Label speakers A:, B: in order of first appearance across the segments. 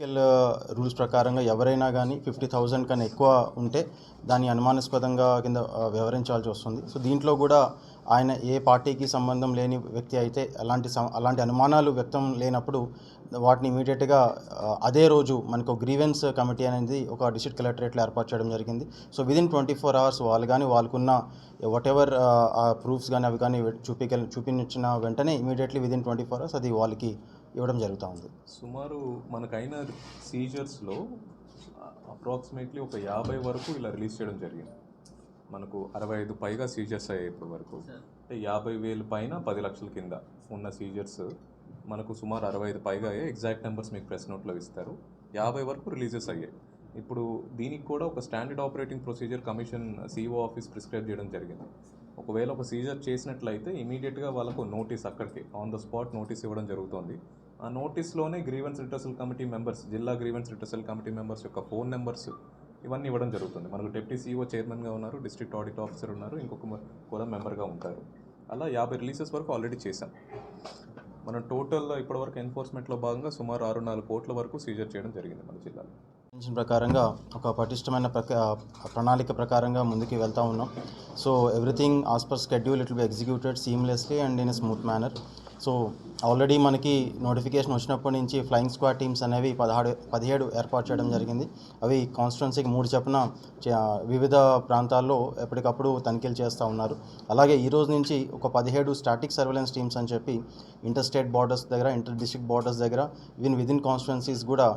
A: ఎన్నికల uh, rules ప్రకారంగా ఎవరైనా కానీ ఫిఫ్టీ థౌజండ్ కన్నా ఎక్కువ ఉంటే దాన్ని అనుమానాస్పదంగా కింద uh, వ్యవహరించాల్సి వస్తుంది. సో దీంట్లో కూడా ఆయన ఏ పార్టీకి సంబంధం లేని వ్యక్తి అయితే అలాంటి అలాంటి అనుమానాలు వ్యక్తం లేనప్పుడు వాటిని ఇమీడియట్గా uh, అదే రోజు మనకు గ్రీవెన్స్ కమిటీ అనేది ఒక డిస్ట్రిక్ట్ కలెక్టరేట్లో ఏర్పాటు చేయడం జరిగింది. So within twenty four hours వాళ్ళు కానీ వాళ్ళకున్న వాట్ ఎవర్ ప్రూఫ్స్ కానీ అవి కానీ చూపిక చూపించిన వెంటనే immediately within twenty four hours అది వాళ్ళకి ఇవ్వడం జరుగుతూ ఉంది.
B: సుమారు మనకైన సీజర్స్లో అప్రాక్సిమేట్లీ ఒక యాభై వరకు ఇలా రిలీజ్ చేయడం జరిగింది. మనకు అరవై ఐదు పైగా సీజర్స్ అయ్యాయి ఇప్పటి వరకు. అంటే యాభై వేలు పైన పది లక్షల కింద ఉన్న సీజర్స్ మనకు సుమారు అరవై ఐదు పైగా అయ్యాయి. ఎగ్జాక్ట్ నెంబర్స్ మీకు ప్రెస్ నోట్లో ఇస్తారు. యాభై వరకు రిలీజెస్ అయ్యాయి. ఇప్పుడు దీనికి కూడా ఒక standard operating procedure commission CEO office prescribe చేయడం జరిగింది. ఒకవేళ ఒక సీజర్ చేసినట్లయితే ఇమీడియట్గా వాళ్ళకు నోటీస్ అక్కడికి ఆన్ ద స్పాట్ నోటీస్ ఇవ్వడం జరుగుతుంది. ఆ నోటీస్లోనే గ్రీవెన్స్ రిటర్సల్ కమిటీ మెంబర్స్ జిల్లా గ్రీవెన్స్ రిటర్సల్ కమిటీ మెంబర్స్ యొక్క ఫోన్ నెంబర్స్ ఇవన్నీ ఇవ్వడం జరుగుతుంది. మనకు డిప్యూటీ సీఈఓ చైర్మన్గా ఉన్నారు డిస్ట్రిక్ట్ ఆడిట్ ఆఫీసర్ ఉన్నారు ఇంకొక కూడా మెంబర్గా ఉంటారు. అలా యాభై రిలీజెస్ వరకు ఆల్రెడీ చేశాం. మనం టోటల్ ఇప్పటివరకు ఎన్ఫోర్స్మెంట్లో భాగంగా సుమారు ఆరు నాలుగు కోట్ల వరకు సీజర్ చేయడం జరిగింది మన జిల్లాలో.
A: ప్రకారంగా ఒక పటిష్టమైన ప్రక ప్రణాళిక ప్రకారంగా ముందుకు వెళ్తూ ఉన్నాం. So everything as per schedule it be executed seamlessly and in a smooth manner so already మనకి నోటిఫికేషన్ వచ్చినప్పటి నుంచి ఫ్లయింగ్ స్క్వాడ్ టీమ్స్ అనేవి పదహాడు పదిహేడు ఏర్పాటు చేయడం జరిగింది. అవి కాన్స్టిట్యున్సీకి మూడు చొప్పున వివిధ ప్రాంతాల్లో ఎప్పటికప్పుడు తనిఖీలు చేస్తూ ఉన్నారు. అలాగే ఈ రోజు నుంచి ఒక పదిహేడు స్టాటిక్ సర్వేలెన్స్ టీమ్స్ అని చెప్పి ఇంటర్ స్టేట్ బార్డర్స్ దగ్గర ఇంటర్ డిస్ట్రిక్ట్ బార్డర్స్ దగ్గర ఈవెన్ విదిన్ కాన్స్టిట్యున్సీస్ కూడా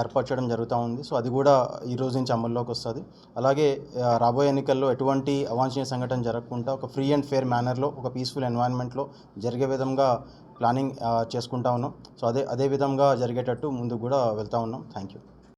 A: ఏర్పాటు చేయడం జరుగుతూ ఉంది. సో అది కూడా ఈ రోజు నుంచి అమల్లోకి వస్తుంది. అలాగే రాబోయే ఎన్నికల్లో ఎటువంటి అవాంఛనీయ సంఘటన జరగకుండా ఒక ఫ్రీ అండ్ ఫేర్ మేనర్లో ఒక పీస్ఫుల్ ఎన్వైరన్మెంట్లో జరిగే విధంగా ప్లానింగ్ చేసుకుంటా ఉన్నాం. సో అదే అదే విధంగా జరిగేటట్టు ముందుకు కూడా వెళ్తూ ఉన్నాం. Thank you